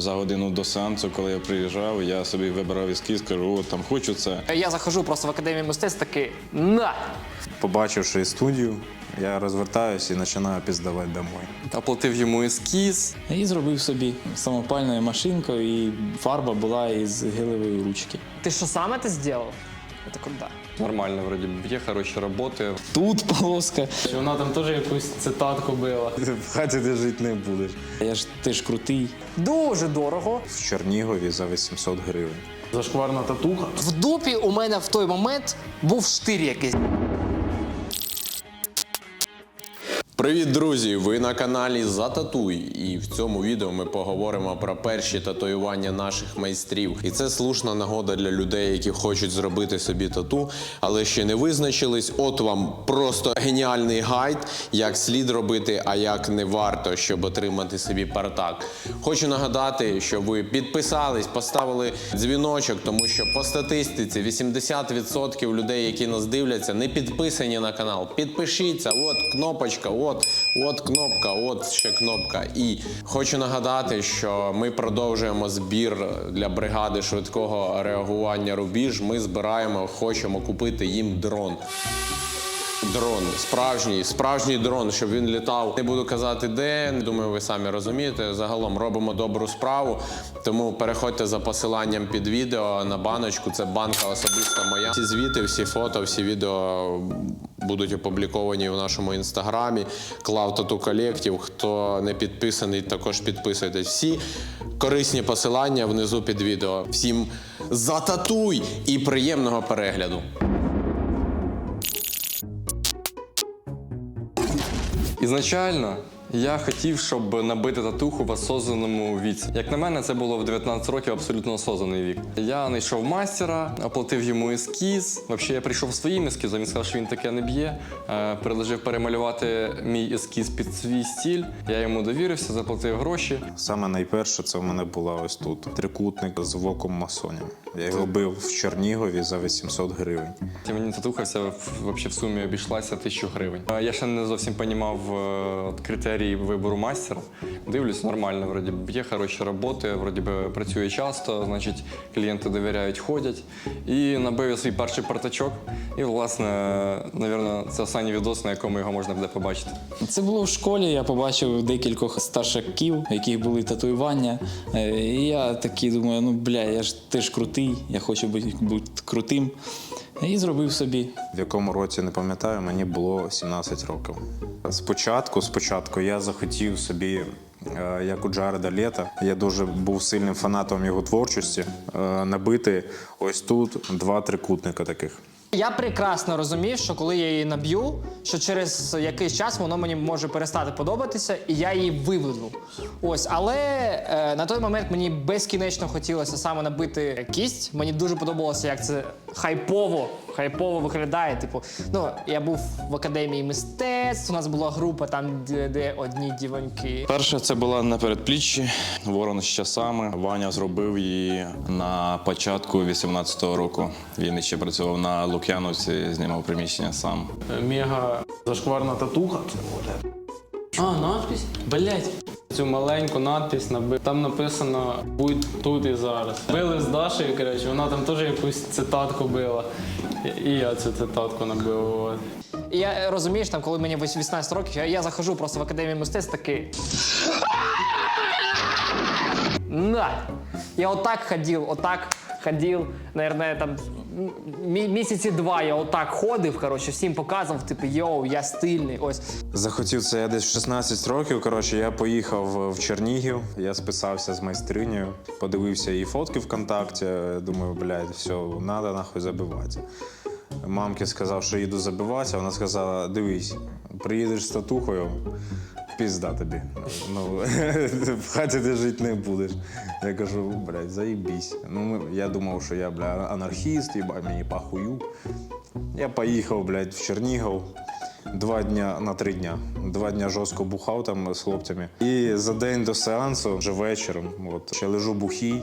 там за годину до сеансу, коли я приїжджав, я собі вибирав ескіз, кажу, от там хочу це. Я захожу просто в академію мистецтв такий на! Побачивши студію, я розвертаюся і починаю піздавати домой. Оплатив йому ескіз. І зробив собі самопальною машинкою, і фарба була із гелевої ручки. Ти що саме ти зробив? Я такий, да. Нормально, вроді б'є, хороші роботи. Тут полоска. Вона там теж якусь цитатку била. В хаті ти жити не будеш. Я ж теж крутий. Дуже дорого. В Чернігові за 800 гривень. Зашкварна татуха. В дупі у мене в той момент був штир якийсь. Привіт, друзі! Ви на каналі Зататуй. І в цьому відео ми поговоримо про перші татуювання наших майстрів. І це слушна нагода для людей, які хочуть зробити собі тату, але ще не визначились. От вам просто геніальний гайд, як слід робити, а як не варто, щоб отримати собі партак. Хочу нагадати, що ви підписались, поставили дзвіночок, тому що по статистиці 80% людей, які нас дивляться, не підписані на канал. Підпишіться, от кнопочка, от, от кнопка, от ще кнопка. І хочу нагадати, що ми продовжуємо збір для бригади швидкого реагування рубіж. Ми збираємо, хочемо купити їм дрон. Дрон, справжній, справжній дрон, щоб він літав. Не буду казати де. Думаю, ви самі розумієте. Загалом робимо добру справу. Тому переходьте за посиланням під відео на баночку. Це банка особиста моя. Всі звіти, всі фото, всі відео будуть опубліковані в нашому інстаграмі. Клав Тату Колектів. Хто не підписаний, також підписуйтесь. Всі корисні посилання внизу під відео. Всім зататуй і приємного перегляду. Ізначально я хотів, щоб набити татуху в осознаному віці. Як на мене, це було в 19 років абсолютно осознаний вік. Я знайшов мастера, оплатив йому ескіз. Взагалі, я прийшов своїм ескізом, він сказав, що він таке не б'є. Е, Предложив перемалювати мій ескіз під свій стіль. Я йому довірився, заплатив гроші. Саме найперше це в мене була ось тут трикутник з воком масонів. Я його бив в Чернігові за 800 гривень. І мені татуха вся в, в сумі обійшлася тисячу гривень. Е, Я ще не зовсім розумів от, критерії вибору мастера. Дивлюсь, нормально, вроді є хороші роботи, вроді би працює часто, значить клієнти довіряють, ходять. І набив я свій перший партачок. І, власне, напевно, це останній відос, на якому його можна буде побачити. Це було в школі. Я побачив декількох старшаків, у яких були татуювання. Е, І я такий думаю, ну бля, я ж теж крутий, я хочу бути, бути крутим. І зробив собі. В якому році не пам'ятаю, мені було 17 років. Спочатку, спочатку я захотів собі, е, як у Джареда Лета, я дуже був сильним фанатом його творчості, е, набити ось тут два трикутника таких. Я прекрасно розумів, що коли я її наб'ю, що через якийсь час воно мені може перестати подобатися, і я її виведу. Ось, але е, на той момент мені безкінечно хотілося саме набити кість. Мені дуже подобалося, як це хайпово, хайпово виглядає. Типу, ну я був в академії мистецтв. У нас була група там, де, де одні дівоньки. Перша це була на передпліччі, ворон з часами. Ваня зробив її на початку 18-го року. Він ще працював на Лук'яновці, знімав приміщення сам. Мега зашкварна татуха. Це буде. А, надпись? Блять. Цю маленьку надпись набив. Там написано будь тут і зараз. Били з Дашею, коротше, вона там теж якусь цитатку била. І я цю цитатку набив. От. І я е, розумієш, там, коли мені 18 років, я, я захожу просто в академію мистецтв такий. На! Я отак ходив, отак ходив, наверное, там мі- місяці два я отак ходив, коротше, всім показував, типу, йоу, я стильний. Ось. Захотів це я десь в 16 років. Коротше, я поїхав в Чернігів, я списався з майстринею, подивився її фотки ВКонтакті. Думаю, блядь, все, треба нахуй забиватися. Мамки сказав, що їду забиватися. Вона сказала: дивись, приїдеш з татухою, пізда тобі. Ну, в хаті ти жити не будеш. Я кажу, блядь, заїбісь. Ну, я думав, що я, бля, анархіст, їбать, мені похую. Я поїхав, блядь, в Чернігів. Два дня на три дня. Два дня жорстко бухав там з хлопцями. І за день до сеансу, вже вечором, от, ще лежу бухий.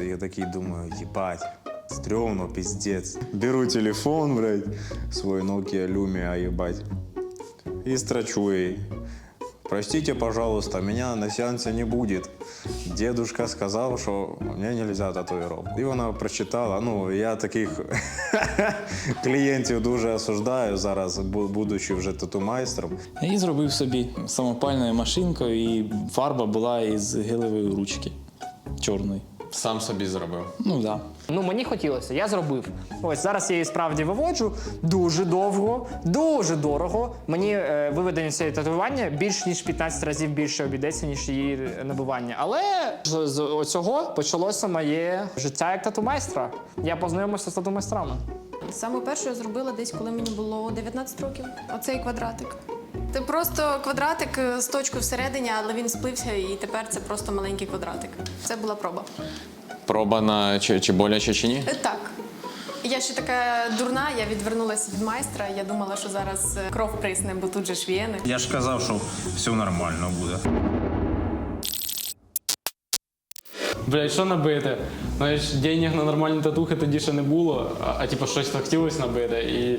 І я такий думаю, їбать, стрьомно, піздець. Беру телефон, блядь, свой Nokia Lumia, їбать. І страчу її. Простите, пожалуйста, меня на сеансе не будет. Дедушка сказал, что мне нельзя татуировку. І вона прочитала. Ну, я таких клієнтів дуже осуждаю зараз, бу- будучи вже тату-майстром. І зробив собі самопальною машинкою, і фарба була із гелевої ручки чорної. Сам собі зробив. Ну так. Да. Ну мені хотілося, я зробив. Ось зараз я її справді виводжу дуже довго, дуже дорого. Мені е, виведення цієї татуювання більш ніж 15 разів більше обійдеться, ніж її набивання. Але з, з оцього почалося моє життя як тату-майстра. Я познайомився з тату-майстрами. Саме перше я зробила десь, коли мені було 19 років. Оцей квадратик. Це просто квадратик е, з точкою всередині, але він сплився, і тепер це просто маленький квадратик. Це була проба. Проба на чи, чи боляче, чи ні? Е, Так. Я ще така дурна, я відвернулася від майстра. Я думала, що зараз е, кров присне, бо тут же ж вієни. Я ж казав, що все нормально буде. Блядь, що набити? Знаєш, денег на нормальні татухи тоді ще не було, а, а типу щось хотілося набити. І,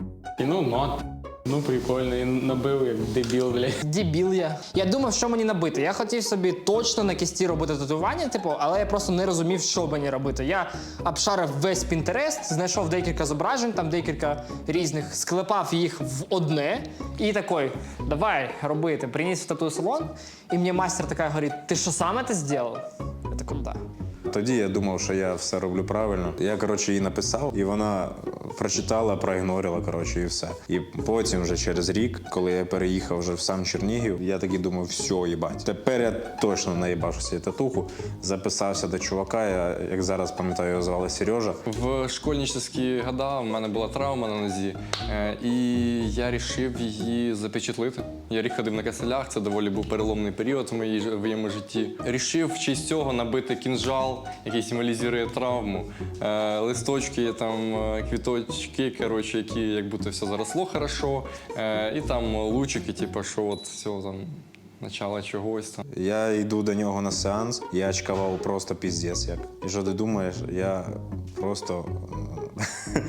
і ну, мат. Ну, прикольно, і набив як дебіл, блядь. Дібіл я. Я думав, що мені набити. Я хотів собі точно на кісті робити татуювання, типу, але я просто не розумів, що мені робити. Я обшарив весь Pinterest, знайшов декілька зображень, там декілька різних, склепав їх в одне і такий, давай робити. Приніс в тату-салон, і мені майстер така говорить: ти що саме це зробив? Я такий, да. Тоді я думав, що я все роблю правильно. Я коротше їй написав, і вона прочитала, проігнорила, коротше, і все. І потім, вже через рік, коли я переїхав вже в сам Чернігів, я такий думав, все, їбать. Тепер я точно наїбав цю татуху. Записався до чувака. Я як зараз пам'ятаю, його звали Сережа. В школьническі года в мене була травма на нозі, е, і я вирішив її запечатлити. Я рік ходив на каселях, це доволі був переломний період в, моїй, в моєму житті. Рішив в честь цього набити кінжал, який символізує травму, е, листочки, там, е, квіточки, коротше, які як будто все заросло хорошо, е, і там лучики, типу, що от все там. Начало чогось там. Я йду до нього на сеанс, я очкував просто піздець як. І що ти думаєш, я просто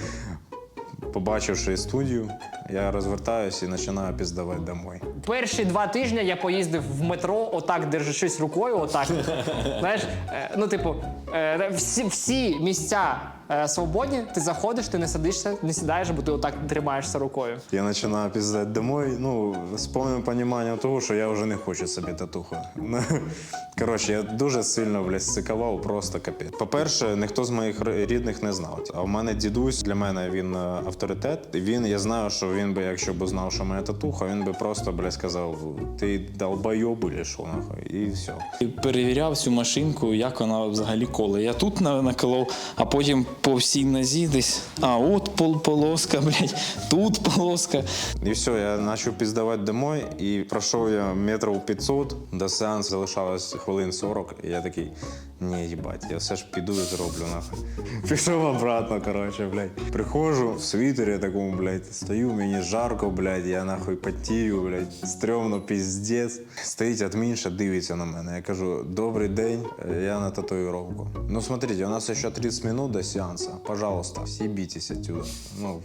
побачивши студію, я розвертаюся і починаю піздавати домой. Перші два тижні я поїздив в метро, отак держачись рукою, отак. Знаєш, е, ну, типу, е, всі, всі місця свободні, ти заходиш, ти не садишся, не сідаєш, бо ти отак тримаєшся рукою. Я починаю піздати домой, ну, з повним розумінням того, що я вже не хочу собі татуху. Коротше, я дуже сильно блядь, просто капець. По-перше, ніхто з моїх рідних не знав. А в мене дідусь для мене він е, авторитет. Він, я знаю, що він би, якщо б знав, що в мене татуха, він би просто, блядь, сказав: ти долбойоб или що нахуй, і все. Перевіряв цю машинку, як вона взагалі коле. Я тут на- наколов, а потім по всій нозі десь. А от пол полоска, блядь, тут полоска. І все, я почав піздавати домой, і пройшов я метрів 500, до сеансу залишалось хвилин 40, і я такий, ні, їбать, я все ж піду і зроблю нахуй. Пішов обратно, коротше, блядь. Приходжу в світері такому, блядь, стою, мені жарко, блядь, я нахуй потію, блядь, стрьомно піздець. Стоїть адмінша, дивиться на мене. Я кажу, добрий день, я на татуїровку. Ну, смотрите, у нас ще 30 минут до сеансу. Пожалуйста, съебитесь отсюда. Ну,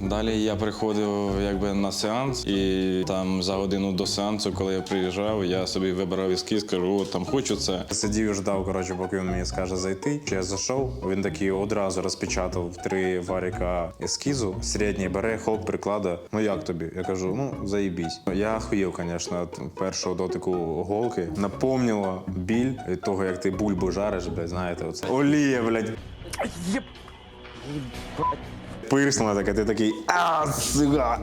Далі я приходив якби на сеанс, і там за годину до сеансу, коли я приїжджав, я собі вибирав ескіз, кажу, от там хочу це. Сидів і ждав, коротше, поки він мені скаже зайти. Чи я зайшов, він такий одразу розпечатав три варіка ескізу, середній бере, хоп, прикладає. Ну як тобі? Я кажу, ну заїбісь. Я охуєв, звісно, від першого дотику голки. Напомнило біль від того, як ти бульбу жариш, блядь, знаєте, оце. Олія, блядь. Пирснула таке, ти такий а, сука.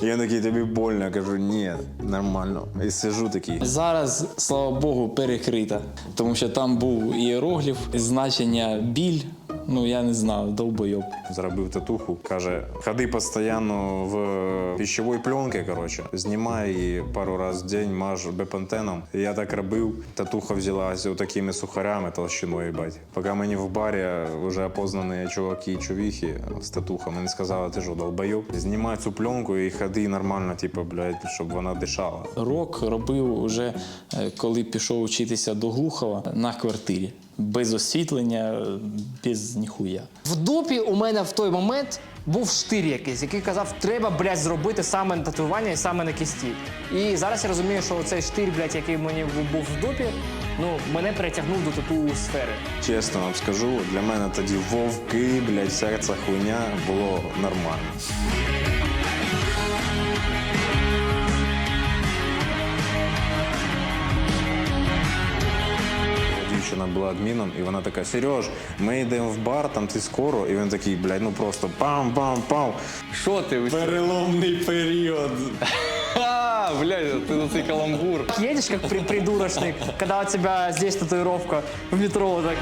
Я такий, тобі больно. Я кажу, ні, нормально. І сижу такий. Зараз, слава Богу, перекрита, тому що там був іерогліф, значення біль. Ну я не знаю, долбойоб. Зробив татуху. Каже, ходи постійно в пищовій пленці, коротше. Знімай її пару разів в день, маж бепантеном. Я так робив. Татуха взялася такими сухарями толщиною, бать. Поки мені в барі вже опознані чуваки і чувіхи з татухами не сказали, ти що, долбойоб. Знімай цю пленку і ходи нормально, типу, блядь, щоб вона дишала. Рок робив уже е, коли пішов вчитися до Глухова на квартирі. Без освітлення, без ніхуя. В дупі у мене в той момент був штир якийсь, який казав, треба, блядь, зробити саме татуювання і саме на кісті. І зараз я розумію, що цей штир, блядь, який мені був в дупі, ну, мене перетягнув до тату сфери. Чесно вам скажу, для мене тоді вовки, блядь, серце хуйня було нормально. Дівчина була адміном, і вона така: Сереж, ми йдемо в бар, там ти скоро. І він такий, блядь, ну просто пам-пам-пам. Що ти? усі- Переломний період. А, блядь, ти на цей каламбур. Едешь как при- придурочник, когда у тебя здесь татуировка в метро, вот так.